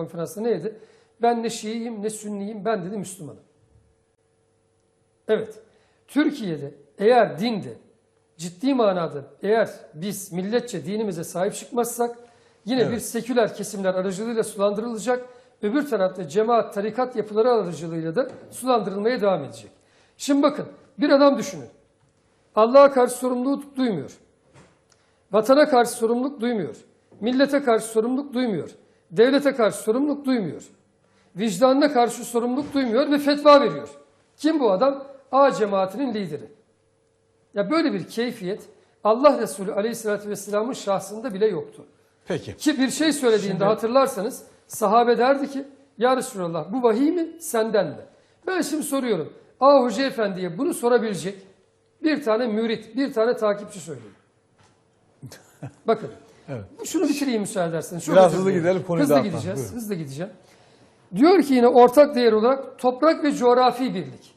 konferansında neydi? Ben ne Şiiyim ne Sünniyim ben dedi Müslümanım. Evet. Türkiye'de eğer dinde ciddi manada eğer biz milletçe dinimize sahip çıkmazsak yine Evet. bir seküler kesimler aracılığıyla sulandırılacak. Öbür tarafta cemaat, tarikat yapıları aracılığıyla da sulandırılmaya devam edecek. Şimdi bakın bir adam düşünün. Allah'a karşı sorumluluğu duymuyor. Vatana karşı sorumluluk duymuyor. Millete karşı sorumluluk duymuyor. Devlete karşı sorumluluk duymuyor. Vicdanına karşı sorumluluk duymuyor ve fetva veriyor. Kim bu adam? A cemaatinin lideri. Ya böyle bir keyfiyet Allah Resulü Aleyhisselatü Vesselam'ın şahsında bile yoktu. Peki. Ki bir şey söylediğinde hatırlarsanız sahabe derdi ki Ya Resulallah bu vahiy mi senden mi? Ben şimdi soruyorum. A Hoca Efendi'ye bunu sorabilecek bir tane mürit, bir tane takipçi söyleyin. Bakın. Evet. Şunu bitireyim müsaade ederseniz. Çok Biraz hızlı gidelim, konuyu Hızlı dağıtma. gideceğiz. Buyurun. Hızlı gideceğim. Diyor ki yine ortak değer olarak toprak ve coğrafi birlik.